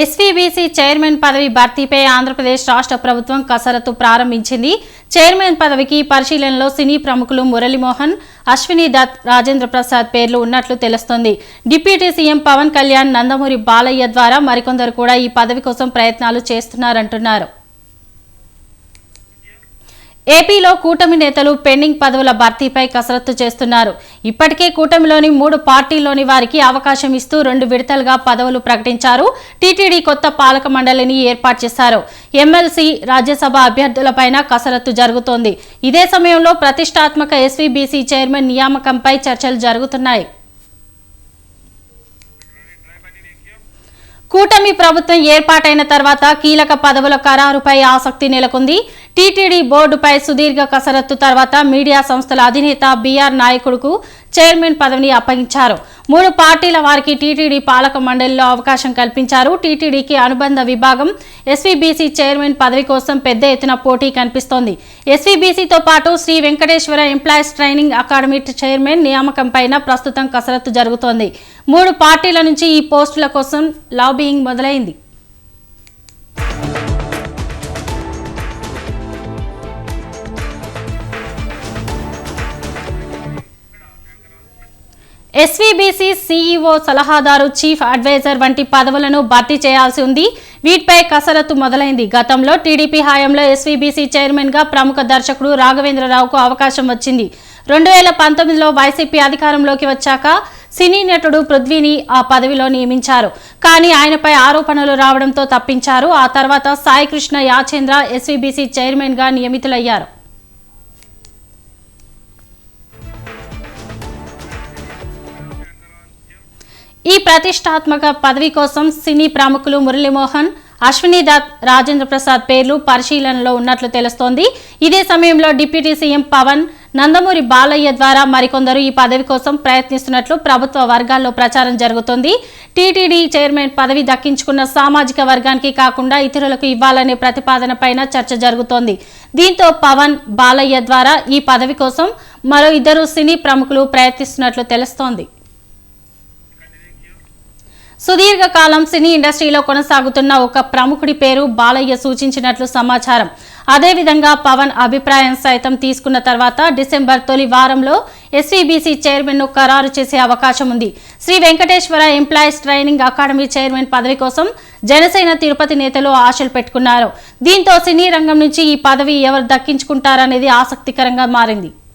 SVBC chairman పదవి భర్తీపై ఆంధ్రప్రదేశ్ రాష్ట్ర ప్రభుత్వం కసరత్తు ప్రారంభించింది. చైర్మన్ పదవికి పరిశీలనలో సినీ ప్రముఖులు మురళీమోహన్ అశ్విని దత్ రాజేంద్ర ప్రసాద్ పేర్లు ఉన్నట్లు తెలుస్తోంది. డిప్యూటీ సీఎం పవన్ కళ్యాణ్ నందమూరి బాలయ్య ద్వారా మరికొందరు కూడా ఈ పదవి కోసం ప్రయత్నాలు చేస్తున్నారంటున్నారు. ఏపీలో కూటమి నేతలు పెండింగ్ పదవుల భర్తీపై కసరత్తు చేస్తున్నారు. ఇప్పటికే కూటమిలోని మూడు పార్టీల్లోని వారికి అవకాశం ఇస్తూ రెండు విడతలుగా పదవులు ప్రకటించారు. టీటీడీ కొత్త పాలక మండలిని ఏర్పాటు చేశారు. ఎమ్మెల్సీ రాజ్యసభ అభ్యర్థులపైన కసరత్తు జరుగుతోంది. ఇదే సమయంలో ప్రతిష్టాత్మక ఎస్వీబీసీ చైర్మన్ నియామకంపై చర్చలు జరుగుతున్నాయి. కూటమి ప్రభుత్వం ఏర్పాటైన తర్వాత కీలక పదవుల ఖరారుపై ఆసక్తి నెలకొంది. టీటీడీ బోర్డుపై సుదీర్ఘ కసరత్తు తర్వాత మీడియా సంస్థల అధినేత బీఆర్ నాయకుడుకు చైర్మన్ పదవిని అప్పగించారు. మూడు పార్టీల వారికి టీటీడీ పాలక మండలిలో అవకాశం కల్పించారు. టీటీడీకి అనుబంధ విభాగం ఎస్వీబీసీ చైర్మన్ పదవి కోసం పెద్ద ఎత్తున పోటీ కనిపిస్తోంది. ఎస్వీబీసీతో పాటు Sri Venkateswara employees training academy chairman నియామకంపైన ప్రస్తుతం కసరత్తు జరుగుతోంది. మూడు పార్టీల నుంచి ఈ పోస్టుల కోసం లాబియింగ్ మొదలైంది. ఎస్వీబీసీ సీఈఓ సలహాదారు చీఫ్ అడ్వైజర్ వంటి పదవులను భర్తీ చేయాల్సి ఉంది. వీటిపై కసరత్తు మొదలైంది. గతంలో టీడీపీ హయాంలో ఎస్వీబీసీ చైర్మన్గా ప్రముఖ దర్శకుడు రాఘవేంద్రరావుకు అవకాశం వచ్చింది. రెండు వేల పంతొమ్మిదిలో వైసీపీ అధికారంలోకి వచ్చాక సినీ నటుడు పృథ్వీని ఆ పదవిలో నియమించారు. కానీ ఆయనపై ఆరోపణలు రావడంతో తప్పించారు. ఆ తర్వాత సాయికృష్ణ యాచేంద్ర ఎస్వీబీసీ చైర్మన్గా నియమితులయ్యారు. ఈ ప్రతిష్టాత్మక పదవి కోసం సినీ ప్రముఖులు మురళీమోహన్ అశ్విని దత్ రాజేంద్ర ప్రసాద్ పేర్లు పరిశీలనలో ఉన్నట్లు తెలుస్తోంది. ఇదే సమయంలో డిప్యూటీ సీఎం పవన్ నందమూరి బాలయ్య ద్వారా మరికొందరు ఈ పదవి కోసం ప్రయత్నిస్తున్నట్లు ప్రభుత్వ వర్గాల్లో ప్రచారం జరుగుతోంది. టీటీడీ చైర్మన్ పదవి దక్కించుకున్న సామాజిక వర్గానికి కాకుండా ఇతరులకు ఇవ్వాలనే ప్రతిపాదనపైన చర్చ జరుగుతోంది. దీంతో పవన్ బాలయ్య ద్వారా ఈ పదవి కోసం మరో ఇద్దరు సినీ ప్రముఖులు ప్రయత్నిస్తున్నట్లు తెలుస్తోంది. సుదీర్ఘకాలం సినీ ఇండస్ట్రీలో కొనసాగుతున్న ఒక ప్రముఖుడి పేరు బాలయ్య సూచించినట్లు సమాచారం. అదేవిధంగా పవన్ అభిప్రాయం సైతం తీసుకున్న తర్వాత డిసెంబర్ తొలి వారంలో ఎస్వీబీసీ చైర్మన్ను ఖరారు చేసే అవకాశం ఉంది. Sri Venkateswara employees training academy chairman పదవి కోసం జనసేన తిరుపతి నేతలు ఆశలు పెట్టుకున్నారు. దీంతో సినీ రంగం నుంచి ఈ పదవి ఎవరు దక్కించుకుంటారనేది ఆసక్తికరంగా మారింది.